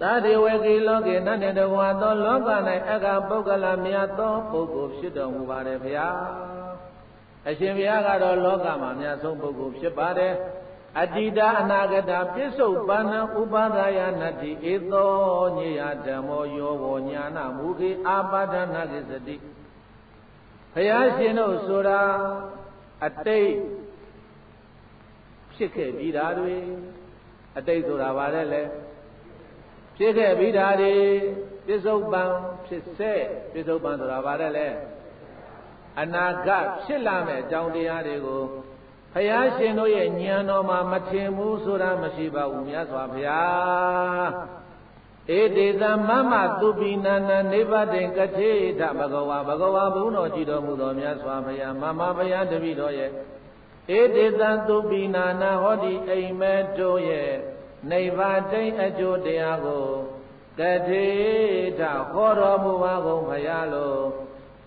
သာဒေဝကေလောကေနတ်တေတဝါသောလောက၌အကပုဂ္ဂလမြတ်သောပုဂ္ဂိုလ်ဖြစ်တော်မူပါတယ်ဗျာအရှင်ဘုရားကတော့လောကမှာအများဆုံးပုဂ္ဂိုလ်ဖြစ်ပါတယ်အတ္တိတအနာဂတပစ္စုပန်နဥပါဒယနတ္တိဧသောညေယဓမ္မောယောဝညာနာမူခေအာပါဒနာကိစတိဘုရားရှင်တို့ဆိုတာအတိတ်ဖြစ်ခဲ့ပြီးတာတွေအတိတ်ဆိုတာဗါတဲ့လေ ဖြစ်ခဲ့ပြီးတာတွေပစ္စုပန်ဖြစ်စေပစ္စုပန်ဆိုတာဗါတဲ့လေအနာဂတ်ဖြစ်လာမယ့်အကြောင်းတရားတွေကိုဘုရားရှင်တို့ရဲ့ဉာဏ်တော်မှာမထင်ဘူးဆိုတာမရှိပါဘူးမြတ်စွာဘုရားဧတေသမမသူပိနာနာနိဗ္ဗတေကတိထဘဂဝါဘဂဝါဘုန်းတော်ကြည်တော်မူသောမြတ်စွာဘုရားမမဘုရားတပည့်တော်ရဲ့ဧတေသသူပိနာနာဟောဒီအိမ်မဲတို့ရဲ့ နိဗ္ဗာတိအကျိုးတရားကိုကတိထဟောတော်မူပါကုန်ဘုရားလို့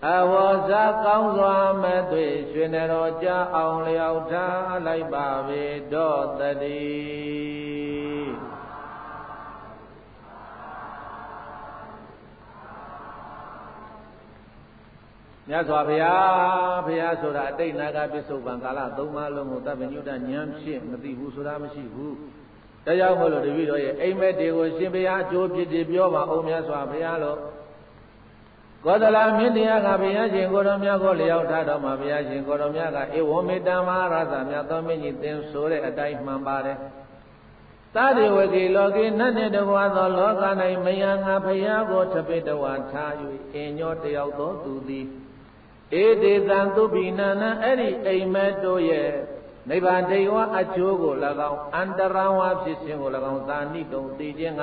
အဝေါဇာကောင်းစွာမသွေရွှေနေတော်ကြအောင်လျောက်ထားလိုက်ပါပေတော့တည်းမြတ်စွာဘုရားဘုရားဆိုတာအတိတ်နာဂပစ္စုပန်ကာလသုံးပါးလုံးကိုသဗ္ဗညုတဉာဏ်ဖြင့်မသိဘူးဆိုတာမရှိဘူး တရားမို့လို့တပည့်တော်ရဲ့အိမ်မက်တွေကိုရှင်ဘုရားအကျိုးဖြစ်တယ်ပြောပါအောင်မြတ်စွာဘုရားလို့ကောသလမင်းတရားကဘုရားရှင်ကိုတော်မြတ်ကိုလျောက်ထားတော်မှာဘုရားရှင်ကိုတော်မြတ်ကဧဝမေတ္တမဟာရသမြတ်သောမင်းကြီးသင်ဆိုတဲ့အတိုင်းမှန်ပါတယ်သာဒေဝကေလောကေနတ်နဲ့တကွာသောလောက၌မယံငါဘုရားကိုတပိတဝါထား၍အင်ညောတယောက်သောသူသည်ဧတေသံသူပိနနအဲ့ဒီအိမ်မက်တို့ရဲ့ နိဗ္ဗာန်တေဝအကျိုးကို၎င်းအန္တရဝဖြစ်ခြင်းကို၎င်းသာနိတုံသိခြင်းက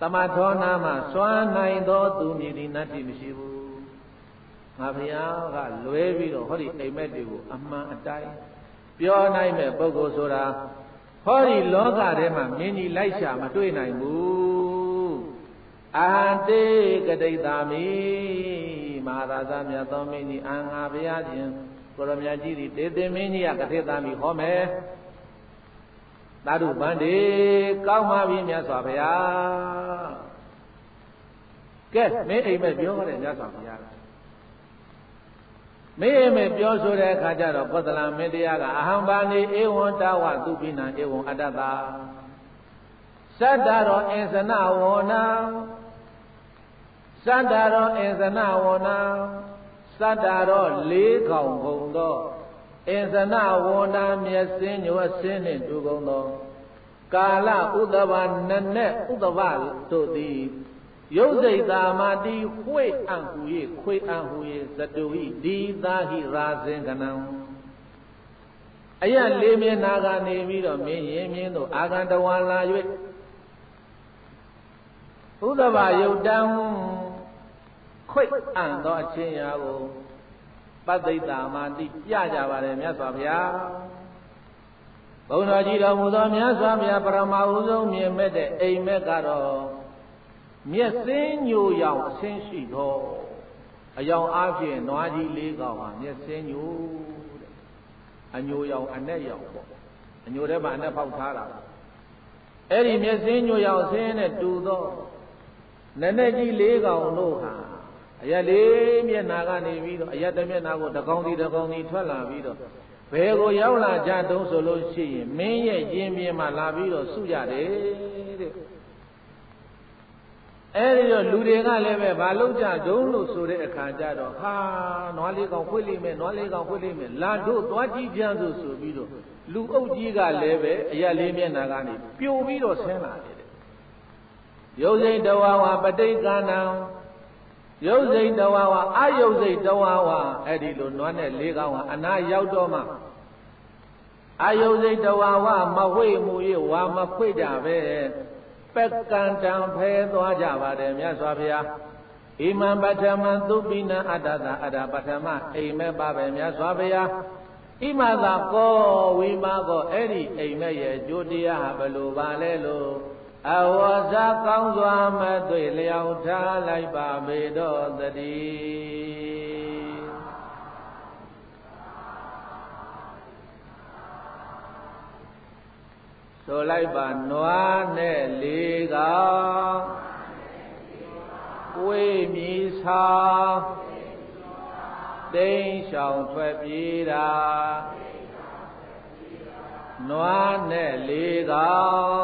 သမထောနာမှာစွမ်းနိုင်သောသူမြည်ဒီနတ်တိမရှိဘူးငါဘုရားကလွဲပြီးတော့ဟောဒီအိမ်မက်တွေကိုအမှန်အတိုင်းပြောနိုင်မဲ့ပုဂ္ဂိုလ်ဆိုတာဟောဒီလောကထဲမှာမြင်ကြီးလိုက်ရှာမတွေ့နိုင်ဘူးအာတေကတိတ်တာမိမဟာရာဇမြတ်သောမင်းကြီးအာငါဘုရားရှင် ကိုရမြတ်ကြီးဒီတေတင်မင်းကြီးကကတိတ်တာမိဟောမယ်သာဓုဗန္ဒီကောင်းပါပြီမြတ်စွာဘုရားကဲမင်းအိမ်မဲ့ပြောရတယ်မြတ်စွာဘုရားမင်းအိမ်မဲ့ပြောဆိုတဲ့အခါကျတော့ကောသလမင်းတရားကအဟံဘာနေဧဝံတဝသူပိနံဧဝံအတ္တတာသတ္တရောအင်စနဝောနာသတ္တရောအင်စနဝောနာ သတ္တရောလေးကောင်ဘုံသောအင်စနဝန္တာမျက်စင်းညွတ်စင်းနှင့်တူကုန်သော ကာလဥဒဘနနဲ့ဥဒဘတို့သည်ရုပ်စိတ်သာမတိခွေအံ့ဟူ၍ခွေအံ့ဟူ၍ဇတုဟိဒီသာဟိရာဇင်ကနံအယလေးမျက်နာကနေပြီးတော့မင်းရင်မြင်းတို့အာဂန္တဝါလာ၍ဥဒဘယုတ်တံ ခွေအံ့သောအချင်းရာကိုပတ္တိတာမာတိပြကြပါတယ်မြတ်စွာဘုရားဘုန်းတော်ကြီးတော်မူသောမြတ်စွာဘုရားပရမဟုဆုံးမြင်မဲ့တဲ့အိမ်မက်ကတော့မျက်စင်းညိုရောင်အဆင်းရှိသောအယောင်အားဖြင့်နွားကြီးလေးကောင်ဟာမျက်စင်းညိုတဲ့အညိုရောင်အနဲ့ရောင်ပေါ့အညိုထဲမှာအနဲ့ဖောက်ထားတာအဲ့ဒီမျက်စင်းညိုရောင်ဆင်းနဲ့တူသောနည်းနည်းကြီးလေးကောင်တို့ဟာ အရက်လေးမျက်နာကနေပြီးတော့အရက်တစ်မျက်နာကိုတကောင်စီတကောင်စီထွက်လာပြီးတော့ဘယ်ကိုရောက်လာကြတုံးဆိုလို့ရှိရင်မင်းရဲ့ရင်ပြင်းမှလာပြီးတော့စုရတယ်တဲ့အဲဒီတော့လူတွေကလည်းပဲဘာလို့ကြတုံးလို့ဆိုတဲ့အခါကျတော့ဟာနွားလေးကောင်ခွေ့လိမ့်မယ်နွားလေးကောင်ခွေ့လိမ့်မယ်လာတို့သွားကြည့်ပြန်ဆိုဆိုပြီးတော့လူအုပ်ကြီးကလည်းပဲအရက်လေးမျက်နာကနေပြိုပြီးတော့ဆင်းလာတယ်ရုပ်စိတ်တဝါဝပဋိက္ခဏံ ရုပ်စိတ်တဝါဝအယုတ်စိတ်တဝါဝအဲ့ဒီလိုနွားနဲ့လေးကောင်ကအနာရောက်တော့မှအယုတ်စိတ်တဝါဝမဝိမှု၍ဝါမခွေကြပဲပက်ကံတံဖဲသွားကြပါတယ်မြတ်စွာဘုရားဣမံပထမံသုပိနအတ္တသာအတ္တပထမအိမ်မဲ့ပါပဲမြတ်စွာဘုရားဣမသာကောဝိမာကောအဲ့ဒီအိမ်မဲ့ရဲ့အကျိုးတရားဟာဘယ်လိုပါလဲလို့ အဝဇာကောင်းစွာမသွေလျောက်ထားလိုက်ပါပေတော့တည်းဆိုလိုက်ပါနွားနဲ့လေးကောင်ဝေးမြီဆောင်တိန်ရှောင်ထွက်ပြေးတာနွားနဲ့လေးကောင်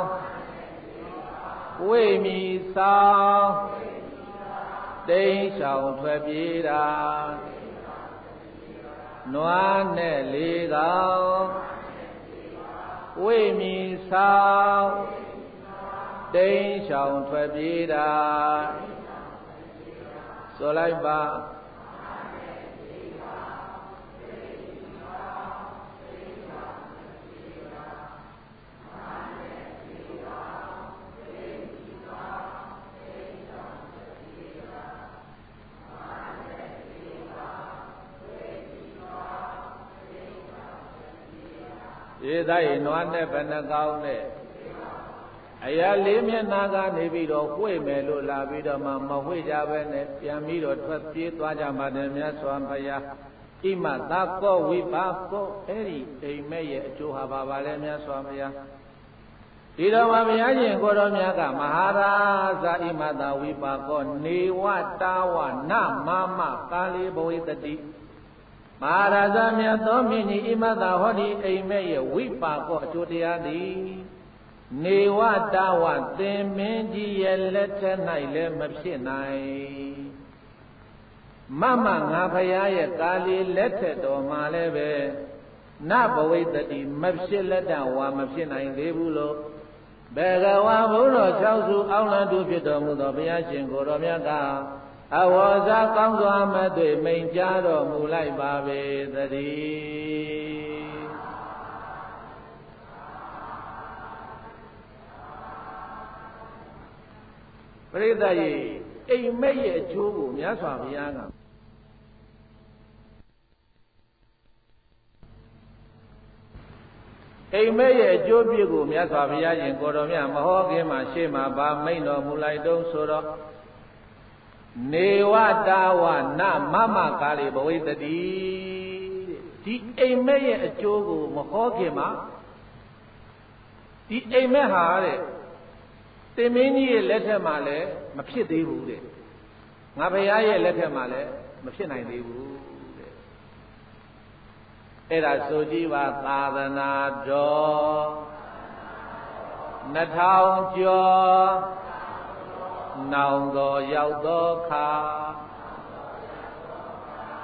ဝေးမြီဆောင်တိန်ရှောင်ထွက်ပြေးတာနွားနဲ့လေးကောင်ဝိမီဆောင်တိန်ရှောင်ထွက်ပြေးတာဆိုလိုက်ပါေ သားရေနွားနဲ့ဘယ်နှကောင်းနဲ့အရာလေးမျက်နာကနေပြီးတော့ဝှေ့မယ်လို့လာပြီးတော့မှမဝှေ့ကြပဲနဲ့ပြန်ပြီးတော့ထွက်ပြေးသွားကြပါတယ်မြတ်စွာဘုရားဣမသာကောဝိပါကောအဲ့ဒီအိမ်မဲ့ရဲ့အကျိုးဟာပါပါလဲမြတ်စွာဘုရားဒီတော်မှာဘုရားရှင်ကိုတော်မြတ်ကမဟာရာဇာဣမသာဝိပါကောနေဝတာဝနမမကာလီဘဝိတတိ မဟာရာဇမြတ်သောမြင့်ကြီးဣမသာဟောဒီအိမ်မဲ့ရဲ့ဝိပါကောအကျိုးတရားသည်နေဝတဝသင်မင်းကြီးရဲ့လက်ထက်၌လည်းမဖြစ်နိုင်မမငါဖရာရဲ့ကာလီလက်ထက်တော်မှာလည်းပဲနဘဝိတတိမဖြစ်လက်တဝါမဖြစ်နိုင်သေးဘူးလို့ဘေကဝါဘုရား၆စုအောင်းလန်တုဖြစ်တော်မူသောဘုရားရှင်ကိုတော်မြတ်က အဝေါ်စားကောင်းစွာမသွေမိန်ကြားတော်မူလိုက်ပါပေသတည်းပရိသတ်ရေအိမ်မက်ရဲ့အကျိုးကိုမြတ်စွာဘုရားကအိမ်မက်ရဲ့အကျိုးပြည့်ကိုမြတ်စွာဘုရားရှင်ကိုတော်မြတ်မဟောခင်မှာရှေ့မှာဗာမိန်တော်မူလိုက်တုံးဆိုတော့ နေဝတာဝနမမကာလီဘဝိတတိဒီအိမ်မက်ရဲ့အကျိုးကိုမဟောခင်မှာဒီအိမ်မက်ဟာတဲ့တင်မင်းကြီးရဲ့လက်ထက်မှာလည်းမဖြစ်သေးဘူးတဲ့ငါဘုရားရဲ့လက်ထက်မှာလည်းမဖြစ်နိုင်သေးဘူးတဲ့အဲ့ဒါဆိုကြည့်ပါသာသနာတော်2000ကျော် နောင်တော်ရောက်သောခါ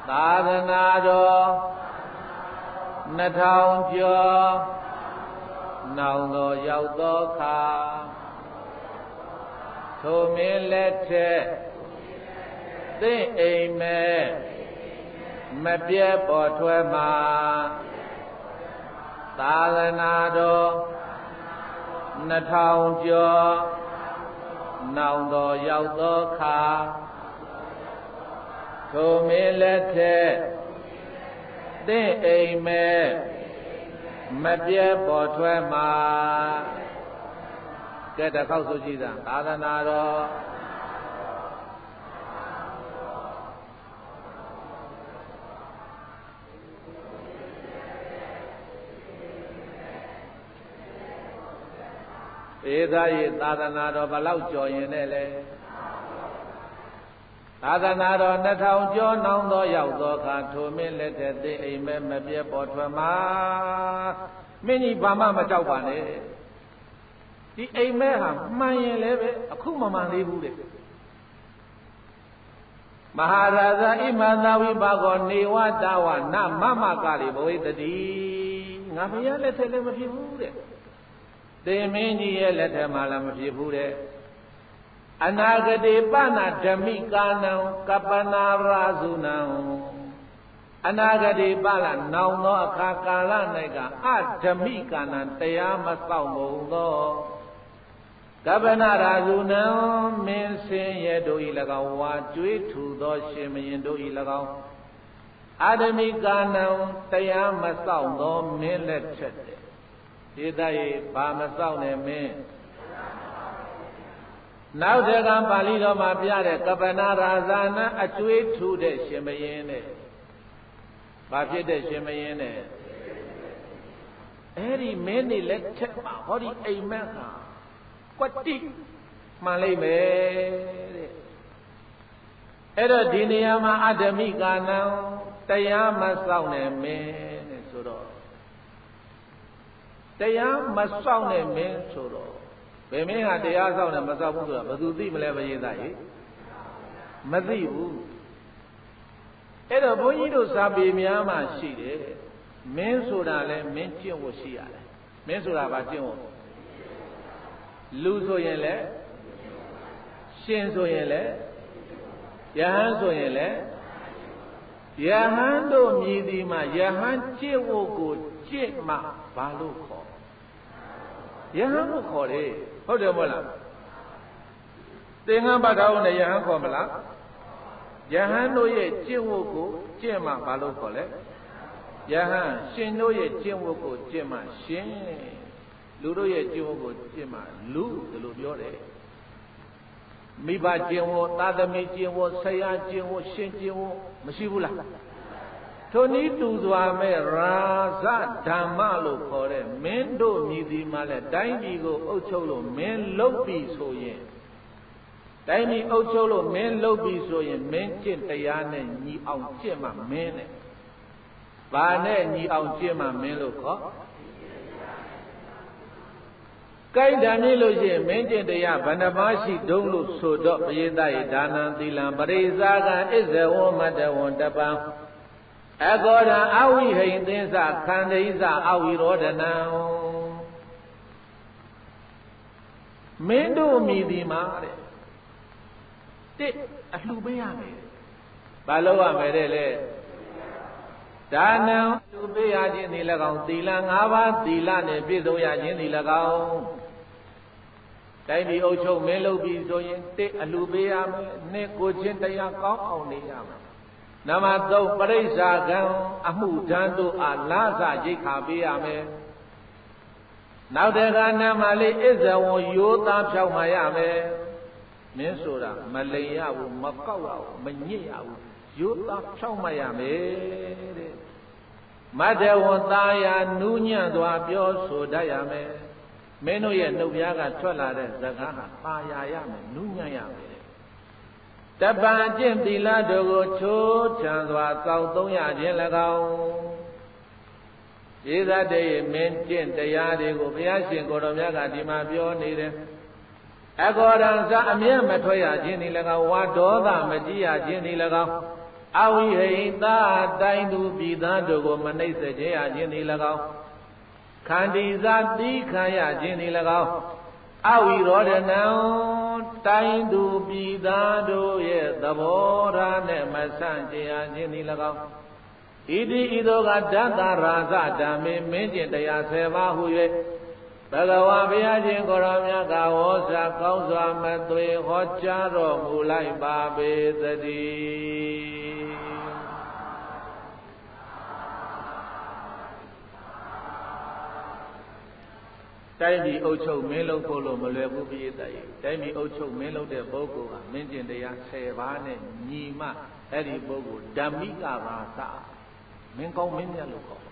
သာသနာတော်2000ကျော်နောင်တော်ရောက်သောခါထိုမင်းလက်ထက်သင့်အိမ်မဲ့မပြတ်ပေါ်ထွက်မှာသာသနာတော်2000ကျော် နောင်တော်ရောက်သောခါထိုမင်းလက်ထက်သင့်အိမ်မဲ့မပြတ်ပေါ်ထွက်မှာကဲတစ်ခေါက်ဆိုကြည့်သာသာသနာတော် ဧသာယေသာသနာတော်ဘလောက်ကြော်ရင်နဲ့လဲသာသနာတော်2000ကျော်နောင်သောရောက်သောအခါထိုမင်းလက်ထက်သိအိမ်မဲမပြတ်ပေါ်ထွက်မှာမင်းကြီးဘာမှမကြောက်ပါနဲ့ဒီအိမ်မဲဟာမှန်ရင်လည်းပဲအခုမမှန်သေးဘူးတဲ့မဟာရာဇာဣမသာဝိပါကောနေဝတဝနမမကလေးဘဝိတတိငါဘုရားလက်ထက်လည်းမဖြစ်ဘူးတဲ့ သေမင်းကြီးရဲ့လက်ထက်မှာလည်းမဖြစ်ဘူးတဲ့အနာဂတိပနာဓမိကာနံကပနာရာဇုနံအနာဂတိပလနောင်သောအခါကာလ၌ကအဓမိကာနံတရားမစောင့်မုံသောကပနာရာဇုနံမင်းစင်ရဲ့တို့ဤ၎င်းဝါကျွေးထူသောရှင်မရင်တို့ဤ၎င်းအာဓမိကာနံတရားမစောင့်သောမင်းလက်ထက်တဲ့ ဒေသရေဘာမစောင့်နဲ့မင်းနောက်တကံပါဠိတော်မှာပြတဲ့ကပနာရာဇာနအကျွေးထူတဲ့ရှင်မင်းနဲ့ဘာဖြစ်တဲ့ရှင်မင်းနဲ့အဲ့ဒီမင်းနေလက်ထက်မှာဟောဒီအိမ်မက်ဟာကွတိမှန်လိမ့်မယ်တဲ့အဲ့တော့ဒီနေရာမှာအတ္တမိကာနံတရားမစောင့်နဲ့မင်းတဲ့ဆိုတော့ တရားမစောင့်နဲ့မင်းဆိုတော့ဘယ်မင်းဟာတရားစောင့်နဲ့မစောင့်ဘူးဆိုတာဘယ်သူသိမလဲဘယင်းသားကြီးမသိဘူးအဲ့တော့ဘုန်းကြီးတို့စာပေများမှရှိတယ်မင်းဆိုတာလဲမင်းကျင့်ဖို့ရှိရတယ်မင်းဆိုတာဘာကျင့်ဖို့လူဆိုရင်လဲရှင်ဆိုရင်လဲယဟန်ဆိုရင်လဲယဟန်တို့မြည်ဒီမှာယဟန်ကျင့်ဖို့ကိုကျင့်မှဘာလို့ခေါ် ယဟန်ကိုခေါ်တယ်ဟုတ်တယ်မဟုတ်လားသင်္ကန်းပတ်တော်နဲ့ယဟန်ခေါ်မလားယဟန်တို့ရဲ့ကျင့်ဝတ်ကိုကျင့်မှဘာလို့ခေါ်လဲယဟန်ရှင်တို့ရဲ့ကျင့်ဝတ်ကိုကျင့်မှရှင်လူတို့ရဲ့ကျင့်ဝတ်ကိုကျင့်မှလူဒီလိုပြောတယ်မိဘကျင့်ဝတ်သာသမီကျင့်ဝတ်ဆရာကျင့်ဝတ်ရှင်ကျင့်ဝတ်မရှိဘူးလား ထိုနည်းတူစွာမဲ့ရာဇဓမ္မလို့ခေါ်တဲ့မင်းတို့မြည်ဒီမှာလဲတိုင်းပြည်ကိုအုပ်ချုပ်လို့မင်းလုပ်ပြီဆိုရင်တိုင်းပြည်အုပ်ချုပ်လို့မင်းလုပ်ပြီဆိုရင်မင်းကျင့်တရားနဲ့ညီအောင်ကျင့်မှမင်းနဲ့။ဘာနဲ့ညီအောင်ကျင့်မှမင်းလို့ခေါ်ကိုက်တံမြည်လို့ရှိရင်မင်းကျင့်တရားဘဏ္ဍပါရှိဒုံလို့ဆိုတော့ပရိသတ်၏ဒါနံသီလံပရိဇာကံဣဇဝမတဝံတပံ အကောရံအဝိဟိန်သင်္စခန္ဓိစအဝိရောဒနံမင်းတို့မိဒီမှာတဲ့တစ်အလှပေးရမယ်ဘာလို့ရမယ်တဲ့လေဒါနံလူပေးရခြင်းဒီ၎င်းသီလ၅ပါးသီလနဲ့ပြည့်စုံရခြင်းဒီ၎င်းတိုင်းပြည်အုပ်ချုပ်မင်းလုပ်ပြီးဆိုရင်တစ်အလှပေးရမယ်နှစ်ကိုချင်းတရားကောင်းအောင်နေရမယ် နံပါတ်3ပရိစ္ဆာကံအမှုဒဏ်တို့အားလာစရိတ်ခါပေးရမယ်နောက်တခါနံပါတ်4အစ္ဇဝံယောသားဖြောက်မှရမယ်မင်းဆိုတာမလိန်ရဘူးမကောက်ရဘူးမညစ်ရဘူးရိုးသားဖြောက်မှရမယ်တဲ့မတ္တဝံသားယာနူးညံ့စွာပြောဆိုတတ်ရမယ်မင်းတို့ရဲ့နှုတ်ပြားကထွက်လာတဲ့စကားဟာပါယာရမယ်နူးညံ့ရမယ် တပံကျင့်သီလတို့ကိုချိုးချံစွာစောင့်သုံးရခြင်း၎င်းရေးသတည်းမင်းကျင့်တရားတွေကိုဘုရားရှင်ကိုတော်မြတ်ကဒီမှာပြောနေတယ်အကောရံစအမျက်မထွက်ရခြင်းဒီ၎င်းဝါဒေါသမကြည့်ရခြင်းဒီ၎င်းအဝိဟိတာတိုင်းသူပြည်သားတို့ကိုမနှိမ့်ဆက်ခြင်းရခြင်းဒီ၎င်းခန္တီဇာတိခံရခြင်းဒီ၎င်း အဝိရောဒနံတိုင်းသူပြည်သားတို့ရဲ့သဘောထားနဲ့မဆန့်ကျင်ရခြင်းဒီ၎င်းဣတိဤသို့ကဓတ္တရာဇဓမ္မေမင်းကျင်တရား၁၀ပါးဟု၍ဘဂဝါဘုရားရှင်ကိုရောမြတ်ကဝေါစာကောင်းစွာမသွေဟောကြားတော်မူလိုက်ပါပေသတည်း တိုင်းပြည်အုပ်ချုပ်မင်းလုပ်ဖို့လို့မလွယ်ဘူးပြည့်တဲ့တိုင်းပြည်အုပ်ချုပ်မင်းလုပ်တဲ့ပုဂ္ဂိုလ်ကမင်းကျင်တရား10ပါးနဲ့ညီမအဲ့ဒီပုဂ္ဂိုလ်ဓမ္မိကဘာသာမင်းကောင်းမင်းမြတ်လို့ခေါ်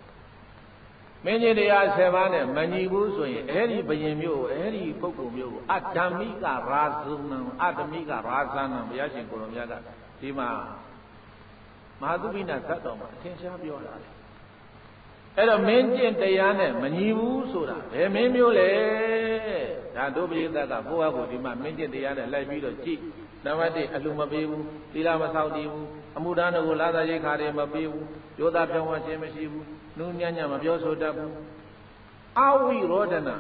မင်းကြီးတရား7ပါးနဲ့မညီဘူးဆိုရင်အဲ့ဒီဘယင်မျိုးအဲ့ဒီပုဂ္ဂိုလ်မျိုးကိုအဓမ္မိကရာဇုဏံအဓမ္မိကရာဇနံဘုရားရှင်ကိုရောမြတ်ကဒီမှာမဟာသုပိနသတ်တော်မှာအထင်ရှားပြောတာလေ အဲ့တော့မင်းကျင့်တရားနဲ့မညီဘူးဆိုတာဘယ်မင်းမျိုးလဲဒါတို့ပိဋကကကိုယ့်အကိုဒီမှာမင်းကျင့်တရားနဲ့လိုက်ပြီးတော့ကြည့်နံပါတ်1အလှမပေးဘူးသီလမဆောက်တည်ဘူးအမှုဒါနကိုလာသာရိတ်ခါတွေမပေးဘူးယောသားပြောင်းဝခြင်းမရှိဘူးနုညံ့ညံ့မပြောဆိုတတ်ဘူးအဝိရောဒနာ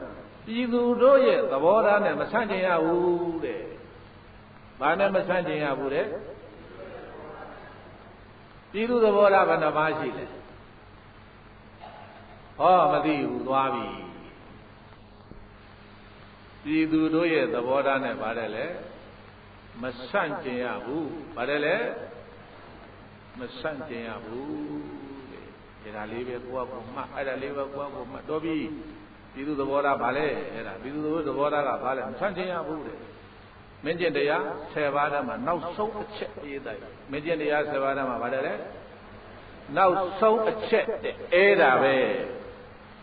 ပြည်သူတို့ရဲ့သဘောထားနဲ့မဆန့်ကျင်ရဘူးတဲ့ဘာနဲ့မဆန့်ကျင်ရဘူးတဲ့ပြည်သူသဘောထားဘယ်နှပါးရှိလဲ ဟောမသိဘူးသွားပြီပြည်သူတို့ရဲ့သဘောထားနဲ့ပါတယ်လေမဆန့်ကျင်ရဘူးပါတယ်လေမဆန့်ကျင်ရဘူးတဲ့ဒါလေးပဲကိုယ့်ကိုမှအဲ့ဒါလေးပဲကိုယ့်ကိုမှတော်ပြီပြည်သူသဘောထားဗာလဲအဲ့ဒါပြည်သူသဘောထားကဗာလဲမဆန့်ကျင်ရဘူးတဲ့မင်းကျင့်တရား10ပါးတည်းမှာနောက်ဆုံးအချက်ရေးတိုင်းမင်းကျင့်တရား10ပါးတည်းမှာဗာတယ်လေနောက်ဆုံးအချက်တဲ့အဲ့ဒါပဲ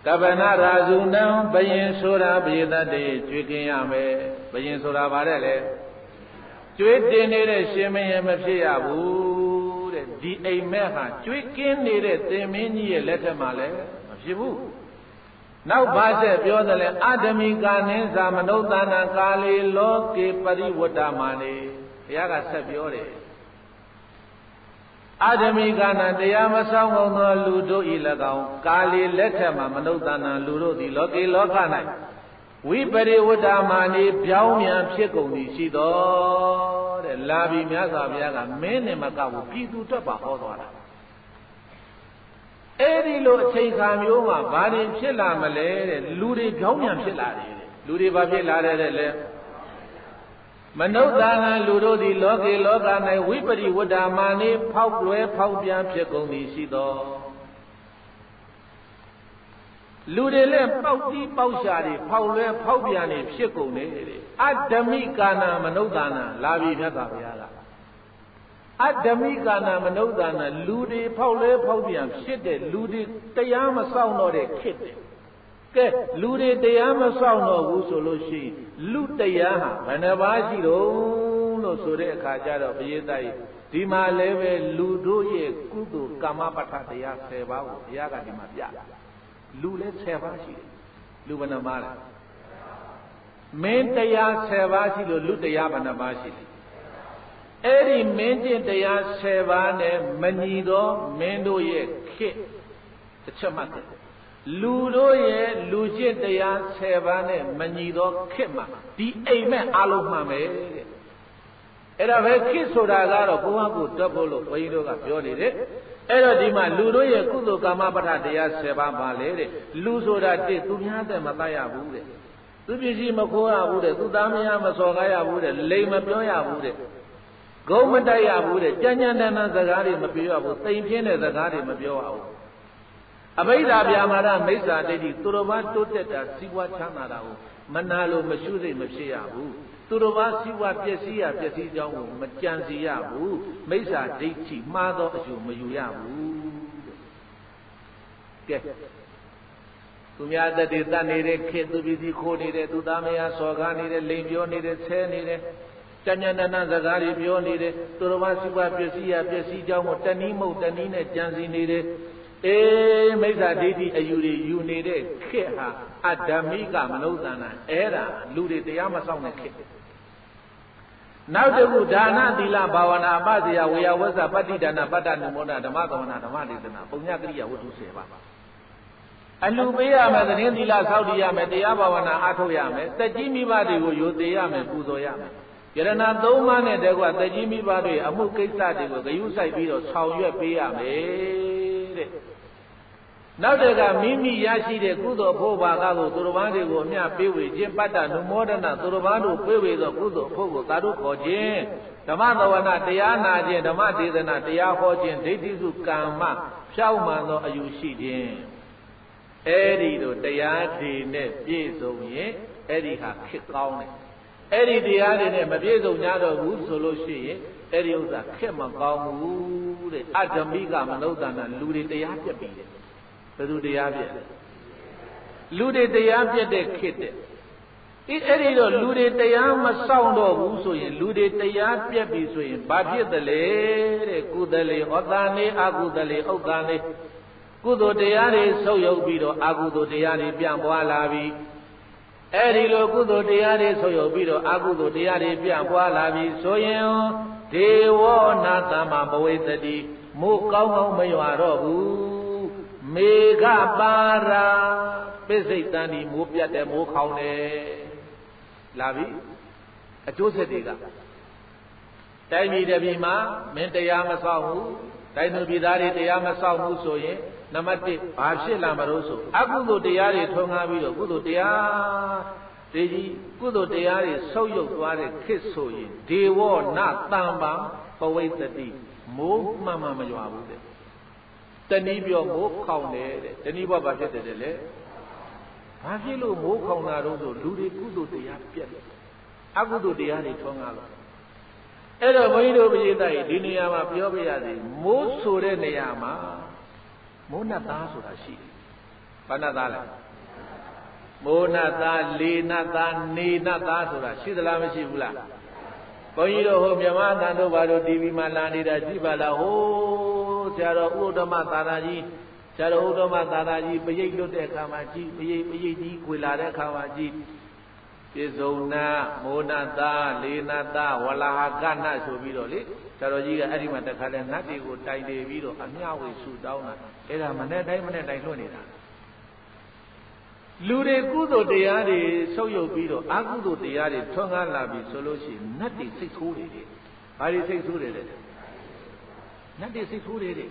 တပနာရာဇုနံဘယင်ဆိုတာဘယတတေကျွေးကင်းရမယ်ဘယင်ဆိုတာဗါတဲ့လေကျွေးတင်နေတဲ့ရှင်မင်းမဖြစ်ရဘူးတဲ့ဒီအိမ်မက်ဟာကျွေးကင်းနေတဲ့သင်မင်းကြီးရဲ့လက်ထက်မှာလည်းမဖြစ်ဘူးနောက်ဘာဆက်ပြောတယ်လဲအဓမိကာနင်းသာမနုဿာနကာလေလောကေပရိဝတ္တမာနေဘုရားကဆက်ပြောတယ် အဓမိကနာတရားမဆောင်ကုန်သောလူတို့ဤ၎င်းကာလီလက်ထက်မှာမနုဿာနလူတို့သည်လောကေလောက၌ဝိပရိဝတ္တမာနေပြောင်းမြန်ဖြစ်ကုန်သည်ရှိတော်တဲ့လာပြီမြတ်စွာဘုရားကမင်းနဲ့မကဘူးပြည်သူတွက်ပါဟောသွားတာအဲ့ဒီလိုအချိန်ခါမျိုးမှာဘာတွေဖြစ်လာမလဲတဲ့လူတွေပြောင်းမြန်ဖြစ်လာတယ်တဲ့လူတွေဘာဖြစ်လာတယ်တဲ့လဲ မနုဿာနလူတို့သည်လောကေလောက၌ဝိပရိဝတ္တမာနေဖောက်လွဲဖောက်ပြန်ဖြစ်ကုန်သည်ရှိသောလူတွေလည်းပေါက်တီးပေါက်ရှာတွေဖောက်လွဲဖောက်ပြန်နေဖြစ်ကုန်တယ်တဲ့အတ္တမိကာနာမနုဿာနလာပြီမြတ်စွာဘုရားကအတ္တမိကာနာမနုဿာနလူတွေဖောက်လွဲဖောက်ပြန်ဖြစ်တဲ့လူတွေတရားမဆောင်တော့တဲ့ခစ်တယ် ကဲလူတွေတရားမဆောင်တော့ဘူးဆိုလို့ရှိရင်လူတရားဟာဘယ်နှပါးရှိတော့လို့ဆိုတဲ့အခါကျတော့ဘုရားတိုက်ဒီမှာလည်းပဲလူတို့ရဲ့ကုသိုလ်ကာမပဋ္ဌတရား10ပါးကိုဘုရားကဒီမှာပြလူလည်း10ပါးရှိတယ်လူဘယ်နှပါးလဲမင်းတရား10ပါးရှိလို့လူတရားဘယ်နှပါးရှိလဲအဲ့ဒီမင်းကျင့်တရား10ပါးနဲ့မညီသောမင်းတို့ရဲ့ခေတ်တစ်ချက်မှတ်တယ် လူတို့ရဲ့လူကျင့်တရား10ပါးနဲ့မညီသောခေတ်မှာဒီအိမ်မက်အလုံးမှန်ပဲတဲ့အဲ့ဒါပဲခေတ်ဆိုတာကတော့ဘုရားကိုတွက်ဖို့လို့ဘုန်းကြီးတို့ကပြောနေတယ်အဲ့တော့ဒီမှာလူတို့ရဲ့ကုသိုလ်ကာမပဋ္ဌတရား10ပါးပါလေတဲ့လူဆိုတာတစ်သူများတဲ့မတတ်ရဘူးတဲ့သူပစ္စည်းမခိုးရဘူးတဲ့သူသားမယားမစော်ကားရဘူးတဲ့လိမ်မပြောရဘူးတဲ့ဂုံမတိုက်ရဘူးတဲ့ကြမ်းကြမ်းတမ်းတမ်းစကားတွေမပြောရဘူးတိမ်ပြင်းတဲ့စကားတွေမပြောရဘူး အဘိဓါဗျာမာရမိစ္ဆာဒိဋ္ဌိသူတော်ဘာတိုးတက်တာစီးပွားချမ်းသာတာကိုမနာလို့မရှုစိတ်မဖြစ်ရဘူးသူတော်ဘာစီးပွားပျက်စီးရပျက်စီးကြောင်းကိုမကြံစီရဘူးမိစ္ဆာဒိဋ္ဌိမှားသောအယူမယူရဘူးကဲသူများတတိတတ်နေတဲ့ခေသူပစ္စည်းခိုးနေတဲ့သူသားမယားစော်ကားနေတဲ့လိန်ပြောနေတဲ့ဆဲနေတဲ့ကြဉ္ဉဏနာစကားတွေပြောနေတယ်သူတော်ဘာစီးပွားပျက်စီးရပျက်စီးကြောင်းကိုတဏီမုတ်တဏီနဲ့ကြံစီနေတယ် အေးမိစ္ဆာဒိဋ္ဌိအယူတွေယူနေတဲ့ခေတ်ဟာအဓမ္မိကမနုဿာနာအဲ့ဒါလူတွေတရားမဆောင်တဲ့ခေတ်နောက်တစ်ခုဒါနသီလဘာဝနာအပဇယဝေယဝဇ္ဇပဋိဒါနပတ္တနုမောဒဓမ္မကမနာဓမ္မဒေသနာပုံညကရိယာဝတ္ထု10ပါးအလူပေးရမယ်သတင်းသီလစောင့်တည်ရမယ်တရားဘာဝနာအားထုတ်ရမယ်တက်ကြီးမိဘတွေကိုယိုသေးရမယ်ပူဇော်ရမယ်ယရဏသုံးပါးနဲ့တကွတက်ကြီးမိဘတွေအမှုကိစ္စတွေကိုဂရုစိုက်ပြီးတော့ဆောင်ရွက်ပေးရမယ်တဲ့ နောက်တကမိမိရရှိတဲ့ကုသိုလ်ဖို့ဘာကကိုသူတော်ဘာတွေကိုအမျှပေးဝေခြင်းပတ္တနုမောဒနာသူတော်ဘာတို့ပေးဝေသောကုသိုလ်ဖို့ကိုသာတို့ခေါ်ခြင်းဓမ္မသဝနာတရားနာခြင်းဓမ္မဒေသနာတရားဟောခြင်းဒိဋ္ဌိစုကမ္မဖြောက်မှန်သောအယူရှိခြင်းအဲ့ဒီတို့တရားတွေနဲ့ပြည့်စုံရင်အဲ့ဒီဟာခစ်ကောင်းတယ်အဲ့ဒီတရားတွေနဲ့မပြည့်စုံကြတော့ဘူးဆိုလို့ရှိရင်အဲ့ဒီဥစ္စာခက်မကောင်းဘူးတဲ့အဓမ္မိကမနုဿာနာလူတွေတရားပြက်ပြီးတယ် ဘယ်သူတရားပြက်လဲလူတွေတရားပြက်တဲ့ခေတ်တဲ့ဒီအဲ့ဒီတော့လူတွေတရားမစောင့်တော့ဘူးဆိုရင်လူတွေတရားပြက်ပြီဆိုရင်ဘာဖြစ်သလဲတဲ့ကုသလေဩတာနေအကုသလေဥဒ္ဒါနေကုသိုလ်တရားတွေဆုပ်ယုပ်ပြီးတော့အကုသိုလ်တရားတွေပြန့်ပွားလာပြီအဲ့ဒီလိုကုသိုလ်တရားတွေဆုပ်ယုပ်ပြီးတော့အကုသိုလ်တရားတွေပြန့်ပွားလာပြီဆိုရင်ဒေဝနာသမဘဝေတတိမိုးကောင်းကောင်းမရွာတော့ဘူး မေဃပါရာပိစိတ်တန်ဒီမိုးပြတ်တယ်မိုးခေါင်းတယ်လာပြီအကျိုးဆက်တွေကတိုင်းပြည်တစ်ပြည်မှာမင်းတရားမဆောက်ဘူးတိုင်းသူပြည်သားတွေတရားမဆောက်ဘူးဆိုရင်နံပါတ်1ဘာဖြစ်လာမလို့ဆိုအကုသိုလ်တရားတွေထွန်းကားပြီးတော့ကုသိုလ်တရားဒီကြီးကုသိုလ်တရားတွေဆုပ်ယုပ်သွားတဲ့ခေတ်ဆိုရင်ဒေဝနတံပံပဝိတ္တိမိုးမှန်မှန်မရွာဘူးတဲ့ တဏီပြောမိုးခေါင်တယ်တဲ့တဏီဘဘာဖြစ်တယ်လေဘာဖြစ်လို့မိုးခေါင်တာတော့ဆိုလူတွေကုသိုလ်တရားပြက်တယ်အကုသိုလ်တရားတွေထွန်းကားလို့အဲ့တော့ဘုန်းကြီးတို့ပြည်သားကြီးဒီနေရာမှာပြောပြရစီမိုးဆိုတဲ့နေရာမှာမိုးနတ်သားဆိုတာရှိတယ်ဘာနတ်သားလဲမိုးနတ်သားလေနတ်သားနေနတ်သားဆိုတာရှိသလားမရှိဘူးလားဘုန်းကြီးတို့ဟိုမြမသံတို့ဘာတို့ TV မှာလာနေတာကြည့်ပါလားဟိုး ဆရာတော်ဥဒ္ဓမသာသာကြီးဆရာတော်ဥဒ္ဓမသာသာကြီးပရိတ်လွတ်တဲ့အခါမှာကြည့်ပရိတ်ပရိတ်ကြီးခွေလာတဲ့အခါမှာကြည့်ပြေစုံနာမိုးနာသာလေနာသာဝလာဟကနဆိုပြီးတော့လေဆရာတော်ကြီးကအဲ့ဒီမှာတခါလဲနတ်တွေကိုတိုင်နေပြီးတော့အမြဝေဆူတောင်းတာအဲ့ဒါမနဲ့တိုင်းမနဲ့တိုင်းလွတ်နေတာလူတွေကုသိုလ်တရားတွေဆုပ်ယုပ်ပြီးတော့အကုသိုလ်တရားတွေထွန်းကားလာပြီဆိုလို့ရှိရင်နတ်တွေစိတ်ဆိုးတွေလေဘာတွေစိတ်ဆိုးတွေလဲ နတ်တွေစိတ်ဆိုးတွေလေ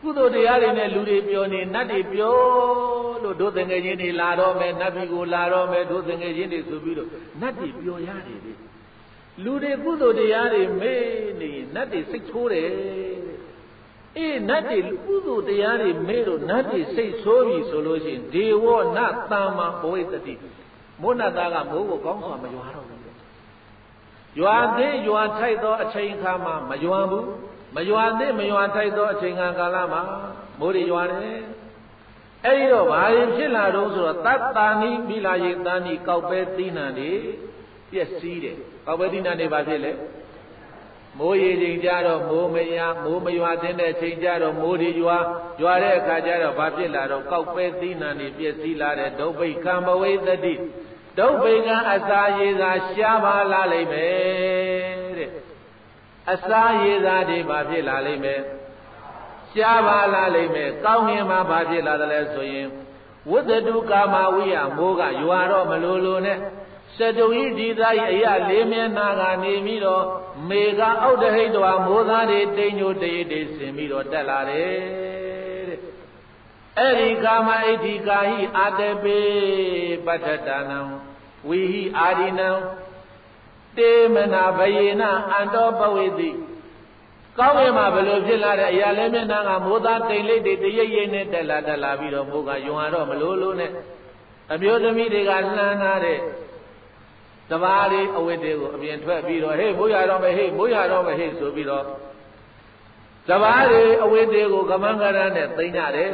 ကုသိုလ်တရားတွေနဲ့လူတွေပြောနေနတ်တွေပြောလို့တို့တငယ်ချင်းတွေလာတော့မယ်နတ်ပြည်ကိုလာတော့မယ်တို့တငယ်ချင်းတွေဆိုပြီးတော့နတ်တွေပြောရတယ်လေလူတွေကုသိုလ်တရားတွေမေ့နေနတ်တွေစိတ်ဆိုးတယ်အေးနတ်တွေကုသိုလ်တရားတွေမေ့လို့နတ်တွေစိတ်ဆိုးပြီဆိုလို့ရှိရင်ဒေဝနတမ္မာဘဝိတတိမိုးနတ်သားကမိုးကိုကောင်းစွာမရွာတော့ဘူး ရွာသေးရွာထိုက်သောအချိန်ခါမှာမရွာဘူးမရွာသေးမရွာထိုက်သောအချိန်ခါကာလမှာမိုးတွေရွာတယ်အဲ့ဒီတော့ဘာရင်ဖြစ်လာတော့ဆိုတော့တတ္တာနိမိလာယေတန်နိကောက်ပဲသီးနှံတွေပျက်စီးတယ်ကောက်ပဲသီးနှံတွေဘာဖြစ်လဲမိုးရေချိန်ကြတော့မိုးမရမိုးမရွာတဲ့ချိန်ကြတော့မိုးတွေရွာရွာတဲ့အခါကျတော့ဘာဖြစ်လာတော့ကောက်ပဲသီးနှံတွေပျက်စီးလာတဲ့ဒုဗ္ဗိကံဘဝိတတိ ဒုဗ္ဗိကံအစာရေသာရှားပါလာလိမ့်မယ်တဲ့အစာရေသာတွေဘာဖြစ်လာလိမ့်မယ်ရှားပါလာလိမ့်မယ်ကောင်းငင်မှာဘာဖြစ်လာတယ်လဲဆိုရင်ဝတ္တတုကာမဝိယမိုးကရွာတော့မလိုလိုနဲ့စတုဤဒီသားဤအရာလေးမျက်နာကနေပြီးတော့မေကအောက်တဟိတဝမိုးသားတွေတိမ်ညိုတရေတွေဆင်ပြီးတော့တက်လာတယ်တဲ့ အဲ့ဒီကာမဣတိကာဟိအာတပေပတ္ထတနံဝီဟိအာရိနံတေမနာဘယေနအန္တောပဝေတိကောင်းကင်မှာဘယ်လိုဖြစ်လာတဲ့အရာလဲမျက်နှာကမိုးသားတိမ်လိတ်တွေတရိပ်ရိပ်နဲ့တက်လာတက်လာပြီးတော့မိုးကယွံရတော့မလို့လို့နဲ့အမျိုးသမီးတွေကလှမ်းလာတဲ့တဘာလေးအဝတ်တွေကိုအပြင်ထွက်ပြီးတော့ဟေးမိုးရတော့မယ်ဟေးမိုးရတော့မယ်ဟေးဆိုပြီးတော့တဘာလေးအဝတ်တွေကိုကမန်းကရနဲ့သိမ့်ကြတယ်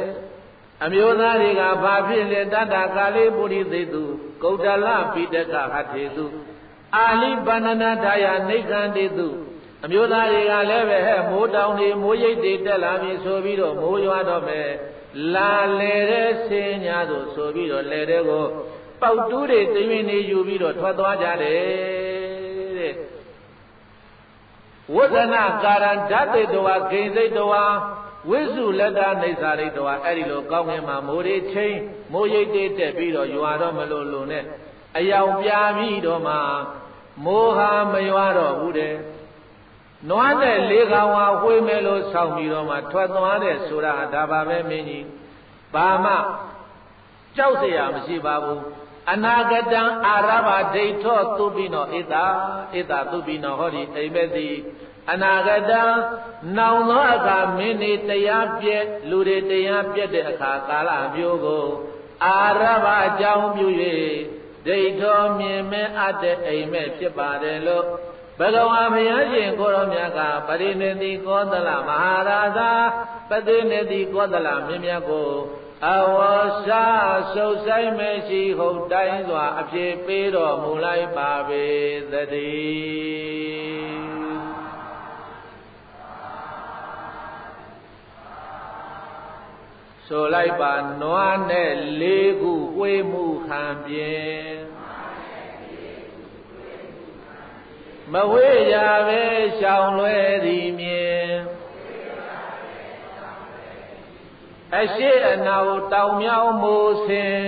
အမျိုးသားတွေကဘာဖြစ်လဲတတ္တကာလေးပုရိသေတုကုဋ္ဌလပိတကဟထေတုအာလိပန္နနာထာယနိခန္တေတုအမျိုးသားတွေကလည်းပဲဟဲ့မိုးတောင်တွေမိုးရိပ်တွေတက်လာပြီဆိုပြီးတော့မိုးရွာတော့မယ်လာလေတဲ့ဆင်းညာသို့ဆိုပြီးတော့လေတဲ့ကိုပေါက်တူးတွေတရင်နေယူပြီးတော့ထွက်သွားကြတယ်တဲ့ဝဒနာကာရံဓာတေတဝါဂိဉ္စိတ်တဝါ ဝိစုလက်တာနေစာရိတ်တဝါအဲ့ဒီလိုကောင်းငင်မှာမိုးတွေချင်းမိုးရိပ်တွေတက်ပြီးတော့ရွာတော့မလို့လို့နဲ့အယောင်ပြာပြီးတော့မှမိုးဟာမရွာတော့ဘူးတဲ့နွားနဲ့လေးကောင်ဟာဝှေးမယ်လို့ဆောင်းပြီးတော့မှထွက်သွားတဲ့ဆိုတာဒါပါပဲမင်းကြီးဘာမှကြောက်เสียမရှိပါဘူးအနာဂတံအာရဘဒိဋ္ဌောသူပိနောဣတာဣတာသူပိနောဟောဒီအိမ်မဲ့သည် အနာဂတံနောင်သောအခါမင်းနေတရားပြည့်လူတွေတရားပြည့်တဲ့အခါကာလမျိုးကို အာရဘအကြောင်းပြု၍ဒိဋ္ဌောမြင်မဲ့အပ်တဲ့အိမ်မဲ့ဖြစ်ပါတယ်လို့ဘဂဝါဘုရားရှင်ကိုရောမြတ်ကပရိနေတိကောသလမဟာရာဇာပတိနေတိကောသလမြင့်မြတ်ကိုအဝါစာဆုပ်ဆိုင်မရှိဟုတ်တိုင်းစွာအဖြစ်ပေးတော်မူလိုက်ပါပေသတည်း ဆိုလိုက်ပါနွားနဲ့လေးခုဝေးမှုခံပြင်းမဝေးရပဲရှောင်လွဲသည်မြင်အရှိအနာကိုတောင်မြောင်းမိုးဆင်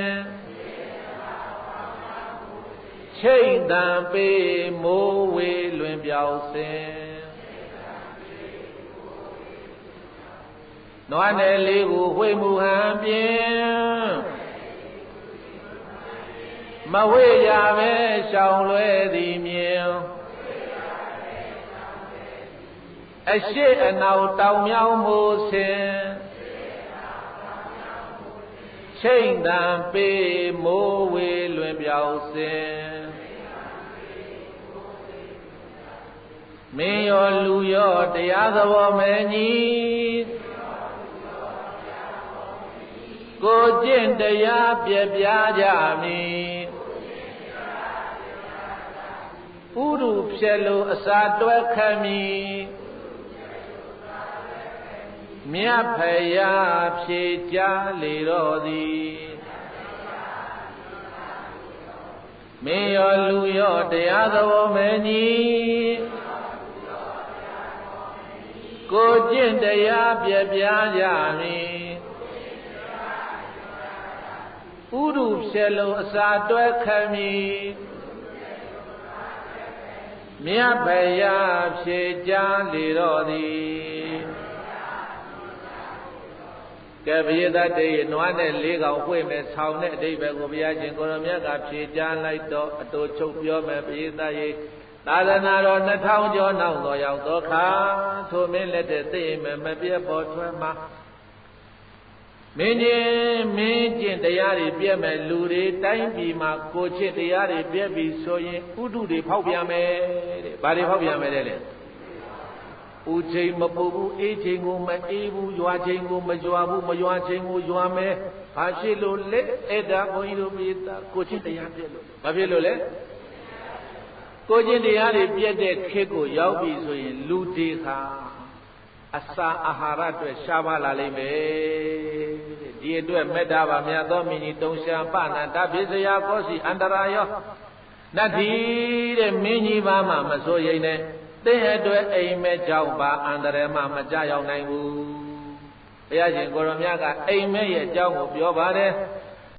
ချိတ်တံပေးမိုးဝေးလွင်ပြောင်းစင် နွားနယ်လေးကိုဝှေ့မှုဟန်ပြင်းမဝေရပဲရှောင်လွဲသည်မြင်အရှိအနောက်တောင်မြောင်းမိုးဆင်ချိန်တံပေးမိုးဝေလွင်ပြောင်းစင်မင်းရောလူရောတရားသဘောမဲညီကို ကျင့်တရားပြပြကြမည်ဥရုဖြစ်လို့အစာတွဲခမည်မြတ်ဖယားဖြေကြလေတော်သည်မင်းရောလူရောတရားသဘောမဲညီကိုကျင့်တရားပြပြကြမည် ဥရုဖြစ်လို့အစာတွဲခမည်မြတ်ဖယားဖြေကြလေတော်သည်ကဲဘိယသတေယနွားနဲ့လေးကောင်ဝှေ့မဲ့ဆောင်းတဲ့အတိဘယ်ကိုဘုရားရှင်ကိုရမြတ်ကဖြေကြလိုက်တော့အတူချုပ်ပြောမဲ့ဘိယသယေသာသနာတော်2000ကျော်နောက်တော်ရောက်သောခါထိုမင်းလက်တဲ့သိမဲ့မပြတ်ပေါ်ထွက်မှာ မင်းချင်းမင်းကျင့်တရားတွေပြည့်မဲ့လူတွေတိုင်းပြည်မှာကိုချစ်တရားတွေပြည့်ပြီဆိုရင်ဥဒုတွေဖောက်ပြန်မယ်တဲ့။ဘာတွေဖောက်ပြန်မယ်လဲ။ဦးချိန်မပူဘူးအေးချိန်ကိုမအေးဘူးရွာချိန်ကိုမရွာဘူးမရွာချိန်ကိုရွာမယ်။ဘာဖြစ်လို့လဲ။အဲ့ဒါဘုန်းကြီးတို့မိသားကိုချစ်တရားပြည့်လို့။ဘာဖြစ်လို့လဲ။ကိုချင်းတရားတွေပြည့်တဲ့ခေတ်ကိုရောက်ပြီဆိုရင်လူတွေခါ အစာအာဟာရအတွက်ရှားပါလာလိမ့်မယ်ဒီအတွက်မေတ္တာပါမြတ်သောမိညီတုံရှာပနာတပိစရာကောစီအန္တရာယောနတ်ဒီတဲ့မင်းကြီးပါမှမစိုးရိမ်နဲ့တဲ့အတွက်အိမ်မဲကြောင့်ပါအန္တရာယ်မှမကြရောက်နိုင်ဘူးဘုရားရှင်ကိုရမြတ်ကအိမ်မဲရဲ့အကြောင်းကိုပြောပါတယ်